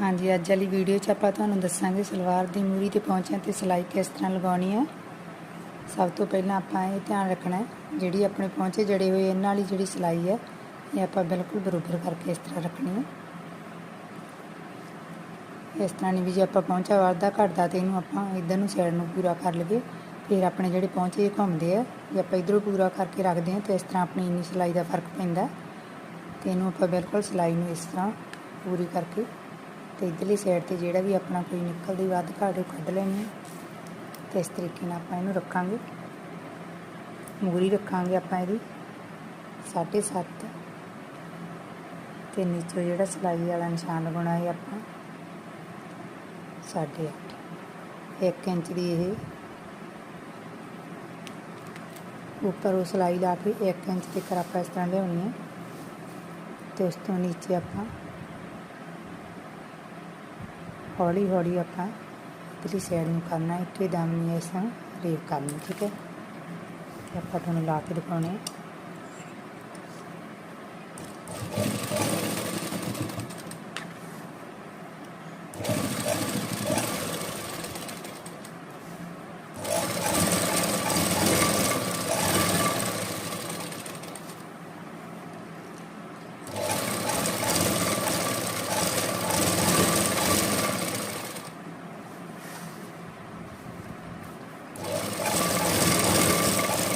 ਹਾਂਜੀ, ਅੱਜ ਵਾਲੀ ਵੀਡੀਓ 'ਚ ਆਪਾਂ ਤੁਹਾਨੂੰ ਦੱਸਾਂਗੇ ਸਲਵਾਰ ਦੀ ਮੂਰੀ ਤੇ ਪਹੁੰਚਿਆਂ ਤੇ ਸਿਲਾਈ ਕਿਸ ਤਰ੍ਹਾਂ ਲਗਾਉਣੀ ਹੈ। ਸਭ ਤੋਂ ਪਹਿਲਾਂ ਆਪਾਂ ਇਹ ਧਿਆਨ ਰੱਖਣਾ ਹੈ, ਜਿਹੜੀ ਆਪਣੇ ਪਹੁੰਚੇ ਜੜੇ ਹੋਏ ਇਹਨਾਂ ਵਾਲੀ ਜਿਹੜੀ ਸਿਲਾਈ ਹੈ, ਇਹ ਆਪਾਂ ਬਿਲਕੁਲ ਬਰੋਬਰ ਕਰਕੇ ਇਸ ਤਰ੍ਹਾਂ ਰੱਖਣੀ ਹੈ। ਇਸ ਤਰ੍ਹਾਂ ਨਹੀਂ ਵੀ ਜੇ ਆਪਾਂ ਪਹੁੰਚਾ ਵਾਧਾ ਘਟਦਾ ਤੇ ਇਹਨੂੰ ਆਪਾਂ ਇਧਰ ਨੂੰ ਸਾਈਡ ਨੂੰ ਪੂਰਾ ਕਰ ਲਈਏ, ਫਿਰ ਆਪਣੇ ਜਿਹੜੇ ਪਹੁੰਚੇ ਘੁੰਮਦੇ ਆ ਜੇ ਆਪਾਂ ਇਧਰੋਂ ਪੂਰਾ ਕਰਕੇ ਰੱਖਦੇ ਹਾਂ ਤੇ ਇਸ ਤਰ੍ਹਾਂ ਆਪਣੀ ਇੰਨੀ ਸਿਲਾਈ ਦਾ ਫ਼ਰਕ ਪੈਂਦਾ ਤੇ ਇਹਨੂੰ ਆਪਾਂ ਬਿਲਕੁਲ ਸਿਲਾਈ ਨੂੰ ਇਸ ਤਰ੍ਹਾਂ ਪੂਰੀ ਕਰਕੇ ਤੇ ਇਧਰਲੀ ਸਾਈਡ ਤੇ ਜਿਹੜਾ ਵੀ ਆਪਣਾ ਕੋਈ ਨਿਕਲਦੀ ਵੱਧ ਘਾਟ ਉਹ ਕੱਢ ਲੈਣੀ ਹੈ ਤੇ ਇਸ ਤਰੀਕੇ ਨਾਲ ਆਪਾਂ ਇਹਨੂੰ ਰੱਖਾਂਗੇ। ਮੂਰੀ ਰੱਖਾਂਗੇ ਆਪਾਂ ਇਹਦੀ 7.5 ਤੇ ਨੀਚੇ ਜਿਹੜਾ ਸਿਲਾਈ ਵਾਲਾ ਨਿਸ਼ਾਨ ਲਗਾਉਣਾ ਹੈ ਆਪਾਂ 8.5 1 ਇੰਚ ਦੀ ਇਹ ਉੱਪਰ ਉਹ ਸਿਲਾਈ ਲਾ ਕੇ 1 ਇੰਚ ਤੱਕ ਆਪਾਂ ਇਸ ਤਰ੍ਹਾਂ ਲਿਆਉਣੀ ਹੈ ਤੇ ਉਸ ਤੋਂ ਨੀਚੇ ਆਪਾਂ ਹੌਲੀ ਹੌਲੀ ਆਪਾਂ ਇਧਰਲੀ ਸਾਈਡ ਨੂੰ ਕਰਨਾ, ਇੱਥੇ ਦਮ ਨਹੀਂ ਇਸ ਤਰ੍ਹਾਂ ਰੇਵ ਕਰਨੀ, ਠੀਕ ਹੈ? ਤੇ ਆਪਾਂ ਤੁਹਾਨੂੰ ਲਾ ਕੇ ਦਿਖਾਉਣੇ ਆ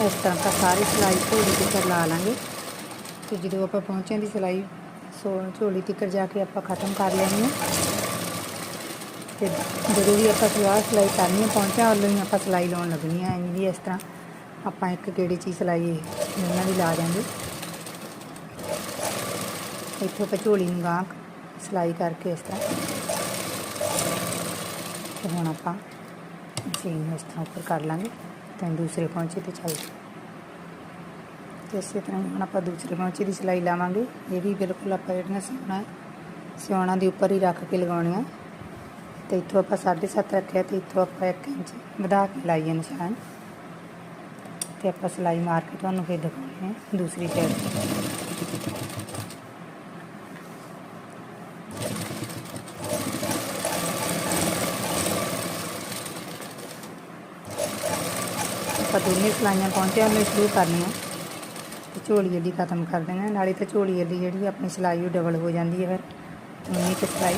ਇਸ ਤਰ੍ਹਾਂ ਆਪਾਂ ਸਾਰੀ ਸਿਲਾਈ ਝੋਲੀ ਤੱਕ ਲਾ ਲਾਂਗੇ। ਤੇ ਜਦੋਂ ਆਪਾਂ ਪਹੁੰਚਿਆਂ ਦੀ ਸਿਲਾਈ ਸੋ ਝੋਲੀ ਤੱਕ ਜਾ ਕੇ ਆਪਾਂ ਖਤਮ ਕਰ ਲੈਣੀ ਹੈ। ਤੇ ਜਦੋਂ ਵੀ ਆਪਾਂ ਸਲਵਾਰ ਸਿਲਾਈ ਕਰਨੀ ਹੈ ਪਹੁੰਚਿਆਂ ਵੱਲੋਂ ਹੀ ਆਪਾਂ ਸਿਲਾਈ ਲਾਉਣ ਲੱਗਣੀ ਹੈ, ਐਵੇਂ ਵੀ ਇਸ ਤਰ੍ਹਾਂ ਆਪਾਂ ਇੱਕ ਕਿਹੜੀ ਚੀਜ਼ ਸਿਲਾਈ ਇਹਨਾਂ ਦੀ ਲਾ ਜਾਾਂਗੇ ਇੱਥੋਂ ਆਪਾਂ ਝੋਲੀ ਨੂੰ ਗਾਂਹ ਸਿਲਾਈ ਕਰਕੇ ਇਸ ਤਰ੍ਹਾਂ। ਤੇ ਹੁਣ ਆਪਾਂ ਮਸ਼ੀਨ ਇਸ ਤਰ੍ਹਾਂ ਉੱਪਰ ਕਰ ਲਾਂਗੇ। ਤਾਂ ਦੂਸਰੇ ਪਹੁੰਚੇ ਤੇ ਚੱਲ। ਇਸੇ ਤਰ੍ਹਾਂ ਹੀ ਹੁਣ ਆਪਾਂ ਦੂਸਰੇ ਪਹੁੰਚੇ ਦੀ ਸਿਲਾਈ ਲਾਵਾਂਗੇ। ਇਹ ਵੀ ਬਿਲਕੁਲ ਆਪਾਂ ਜਿਹੜੀਆਂ ਸਿਉਣਾ ਸਿਉਣਾ ਦੇ ਉੱਪਰ ਹੀ ਰੱਖ ਕੇ ਲਗਾਉਣੀਆਂ। ਤੇ ਇੱਥੋਂ ਆਪਾਂ 7.5 ਰੱਖਿਆ ਤੇ ਇੱਥੋਂ ਆਪਾਂ 1 ਇੰਚ ਵਧਾ ਕੇ ਲਾਈਏ ਨਿਸ਼ਾਨ। ਤੇ ਆਪਾਂ ਸਿਲਾਈ ਮਾਰ ਕੇ ਤੁਹਾਨੂੰ ਫਿਰ ਦਿਖਾਉਣੀ ਹੈ ਦੂਸਰੀ ਸਾਈਡ ਆਪਾਂ ਦੋਨੇ ਸਿਲਾਈਆਂ ਪਹੁੰਚਿਆ ਨੂੰ ਸ਼ੁਰੂ ਕਰਨੀਆਂ ਤੇ ਝੋਲੀ ਜਿਹੜੀ ਖਤਮ ਕਰ ਦੇਣਾ ਨਾਲੇ ਤਾਂ ਝੋਲੀ ਵਾਲੀ ਜਿਹੜੀ ਆਪਣੀ ਸਿਲਾਈ ਉਹ ਡਬਲ ਹੋ ਜਾਂਦੀ ਹੈ ਫਿਰ। ਉਨੀ ਕੁ ਸਿਲਾਈ।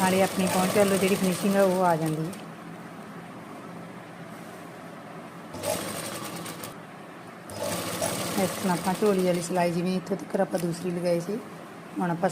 ਨਾਲੇ ਆਪਣੀ ਪਹੁੰਚ ਵੱਲੋਂ ਜਿਹੜੀ ਫਿਨਿਸ਼ਿੰਗ ਹੈ ਉਹ ਆ ਜਾਂਦੀ ਹੈ। ਇਸ ਤਰ੍ਹਾਂ ਆਪਾਂ ਝੋਲੀ ਵਾਲੀ ਸਿਲਾਈ ਜਿਵੇਂ ਇੱਥੋਂ ਤੱਕ ਆਪਾਂ ਦੂਸਰੀ ਲਗਾਈ ਸੀ, ਹੁਣ ਆਪਾਂ